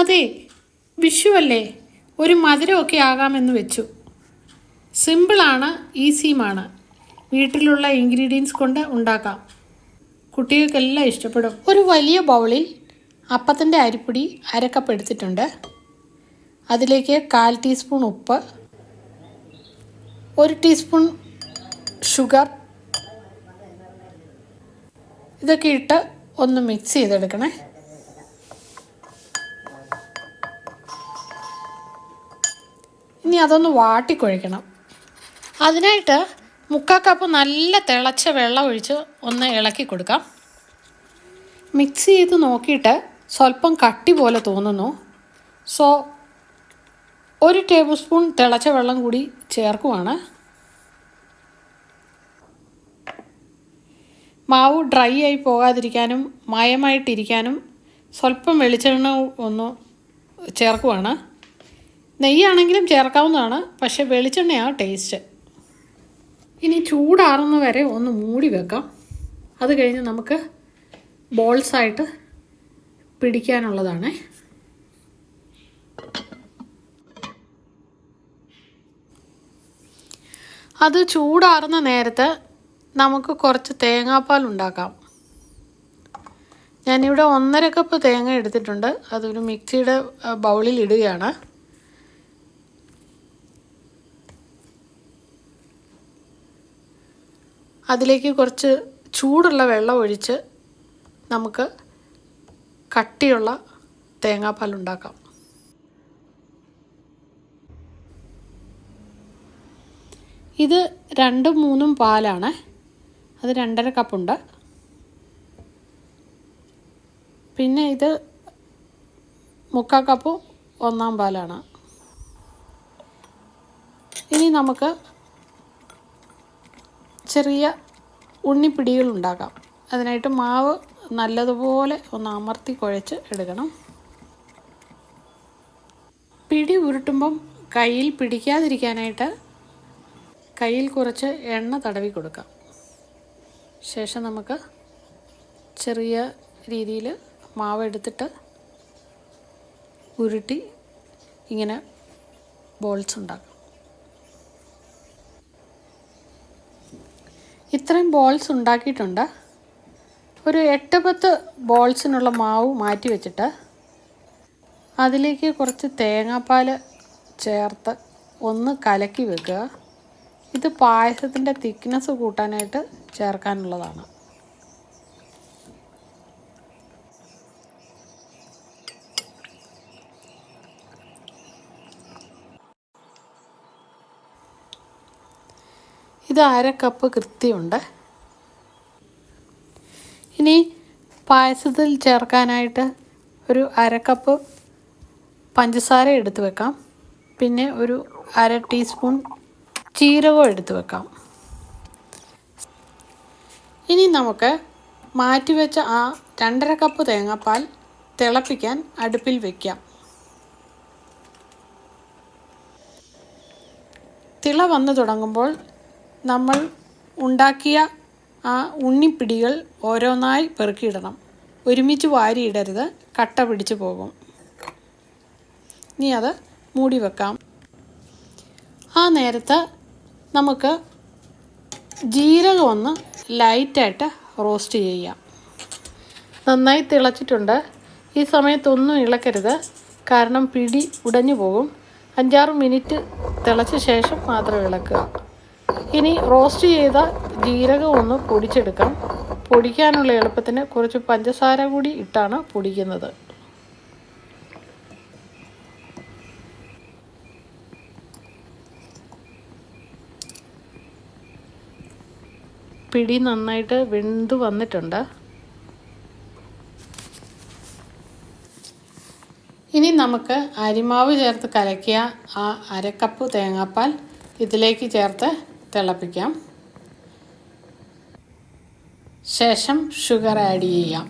അതെ വിഷുവല്ലേ? ഒരു മധുരമൊക്കെ ആകാമെന്ന് വെച്ചു. സിമ്പിളാണ് ഈസിയുമാണ്. വീട്ടിലുള്ള ഇൻഗ്രീഡിയൻസ് കൊണ്ട് ഉണ്ടാക്കാം. കുട്ടികൾക്കെല്ലാം ഇഷ്ടപ്പെടും. ഒരു വലിയ ബൗളിൽ അപ്പത്തിന്റെ അരിപ്പൊടി അരക്കപ്പ് എടുത്തിട്ടുണ്ട്. അതിലേക്ക് കാൽ ടീസ്പൂൺ ഉപ്പ് ഒരു ടീസ്പൂൺ ഷുഗർ ഇതൊക്കെ ഇട്ട് ഒന്ന് മിക്സ് ചെയ്തെടുക്കണേ. ഇനി അതൊന്ന് വാട്ടിക്കൊഴിക്കണം. അതിനായിട്ട് മുക്കാക്കപ്പ് നല്ല തിളച്ച വെള്ളം ഒഴിച്ച് ഒന്ന് ഇളക്കി കൊടുക്കാം. മിക്സ് ചെയ്ത് നോക്കിയിട്ട് സ്വല്പം കട്ടി പോലെ തോന്നുന്നു. സോ ഒരു ടേബിൾ സ്പൂൺ തിളച്ച വെള്ളം കൂടി ചേർക്കുവാണ്. മാവ് ഡ്രൈ ആയി പോകാതിരിക്കാനും മയമായിട്ടിരിക്കാനും സ്വല്പം വെളിച്ചെണ്ണ ഒന്ന് ചേർക്കുവാണ്. നെയ്യാണെങ്കിലും ചേർക്കാവുന്നതാണ്. പക്ഷേ വെളിച്ചെണ്ണയാണ് ടേസ്റ്റ് ഇനി ചൂടാറുന്ന വരെ ഒന്ന് മൂടി വെക്കാം. അത് കഴിഞ്ഞ് നമുക്ക് ബോൾസായിട്ട് പിടിക്കാനുള്ളതാണ്. അത് ചൂടാറുന്ന നേരത്തെ നമുക്ക് കുറച്ച് തേങ്ങാപ്പാൽ ഉണ്ടാക്കാം. ഞാനിവിടെ ഒന്നര കപ്പ് തേങ്ങ എടുത്തിട്ടുണ്ട്. അതൊരു മിക്സിയുടെ ബൗളിൽ ഇടുകയാണ്. അതിലേക്ക് കുറച്ച് ചൂടുള്ള വെള്ളം ഒഴിച്ച് നമുക്ക് കട്ടിയുള്ള തേങ്ങാപ്പാൽ ഉണ്ടാക്കാം. ഇത് രണ്ടും മൂന്നും പാലാണ്. അത് രണ്ടര കപ്പുണ്ട് പിന്നെ ഇത് മുക്കാൽ കപ്പ് ഒന്നാം പാലാണ്. ഇനി നമുക്ക് ചെറിയ ഉണ്ണിപ്പിടികൾ ഉണ്ടാക്കാം അതിനായിട്ട് മാവ് നല്ലതുപോലെ ഒന്ന് അമർത്തി കുഴച്ച് എടുക്കണം. പിടി ഉരുട്ടുമ്പം കയ്യിൽ പിടിക്കാതിരിക്കാനായിട്ട് കയ്യിൽ കുറച്ച് എണ്ണ തടവി കൊടുക്കാം. ശേഷം നമുക്ക് ചെറിയ രീതിയിൽ മാവ് എടുത്തിട്ട് ഉരുട്ടി ഇങ്ങനെ ബോൾസ് ഉണ്ടാക്കാം. ഇത്രയും ബോൾസ് ഉണ്ടാക്കിയിട്ടുണ്ട്. ഒരു എട്ട് പത്ത് ബോൾസിനുള്ള മാവ് മാറ്റി വെച്ചിട്ട് അതിലേക്ക് കുറച്ച് തേങ്ങാപ്പാൽ ചേർത്ത് ഒന്ന് കലക്കി വെക്കുക. ഇത് പായസത്തിന്റെ തിക്നെസ് കൂട്ടാനായിട്ട് ചേർക്കാനുള്ളതാണ്. ഇത് അര കപ്പ് കൃത്യമുണ്ട്. ഇനി പായസത്തിൽ ചേർക്കാനായിട്ട് ഒരു അര കപ്പ് പഞ്ചസാര എടുത്തു വെക്കാം. പിന്നെ ഒരു അര ടീസ്പൂൺ ജീരകം എടുത്തു വെക്കാം. ഇനി നമുക്ക് മാറ്റിവെച്ച ആ രണ്ടര കപ്പ് തേങ്ങാപ്പാൽ തിളപ്പിക്കാൻ അടുപ്പിൽ വയ്ക്കാം തിള വന്നു തുടങ്ങുമ്പോൾ നമ്മൾ ഉണ്ടാക്കിയ ആ ഉണ്ണിപ്പിടികൾ ഓരോന്നായി പെറുക്കിയിടണം. ഒരുമിച്ച് വാരിയിടരുത്. കട്ട പിടിച്ചു പോകും. ഇനി അത് മൂടി വെക്കാം. ആ നേരത്ത് നമുക്ക് ജീരകം ഒന്ന് ലൈറ്റായിട്ട് റോസ്റ്റ് ചെയ്യാം. നന്നായി തിളച്ചിട്ടുണ്ട്. ഈ സമയത്തൊന്നും ഇളക്കരുത്. കാരണം പിടി ഉടഞ്ഞു പോകും. അഞ്ചാറ് മിനിറ്റ് തിളച്ച ശേഷം മാത്രം ഇളക്കുക. ഇനി റോസ്റ്റ് ചെയ്ത ജീരകം ഒന്ന് പൊടിച്ചെടുക്കാം. പൊടിക്കാനുള്ള എളുപ്പത്തിന് കുറച്ച് പഞ്ചസാര കൂടി ഇട്ടാണ് പൊടിക്കുന്നത്. പിടി നന്നായിട്ട് വെന്ത് വന്നിട്ടുണ്ട്. ഇനി നമുക്ക് അരിമാവ് ചേർത്ത് കലക്കിയ ആ അരക്കപ്പ് തേങ്ങാപ്പാൽ ഇതിലേക്ക് ചേർത്ത് തിളപ്പിക്കാം. ശേഷം ഷുഗർ ആഡ് ചെയ്യാം.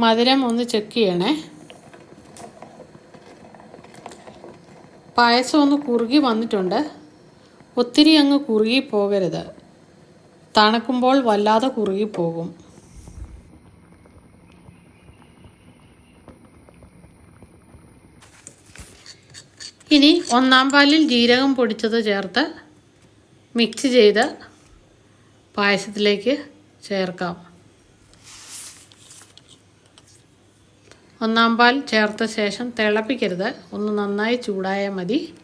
മധുരം ഒന്ന് ചെക്ക് ചെയ്യണേ. പായസം ഒന്ന് കുറുകി വന്നിട്ടുണ്ട്. ഒത്തിരി അങ്ങ് കുറുകി പോകരുത്. തണുക്കുമ്പോൾ വല്ലാതെ കുറുകിപ്പോകും ഇനി ഒന്നാം പാലിൽ ജീരകം പൊടിച്ചത് ചേർത്ത് മിക്സ് ചെയ്ത് പായസത്തിലേക്ക് ചേർക്കാം. ഒന്നാം പാൽ ചേർത്ത ശേഷം തിളപ്പിക്കരുത്. ഒന്ന് നന്നായി ചൂടായാൽ മതി.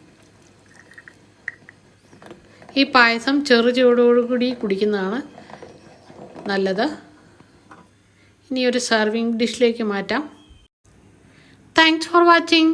ഈ പായസം ചെറു ചൂടോടുകൂടി കുടിക്കുന്നതാണ് നല്ലത്. ഇനി ഒരു സെർവിങ് ഡിഷിലേക്ക് മാറ്റാം. Thanks for watching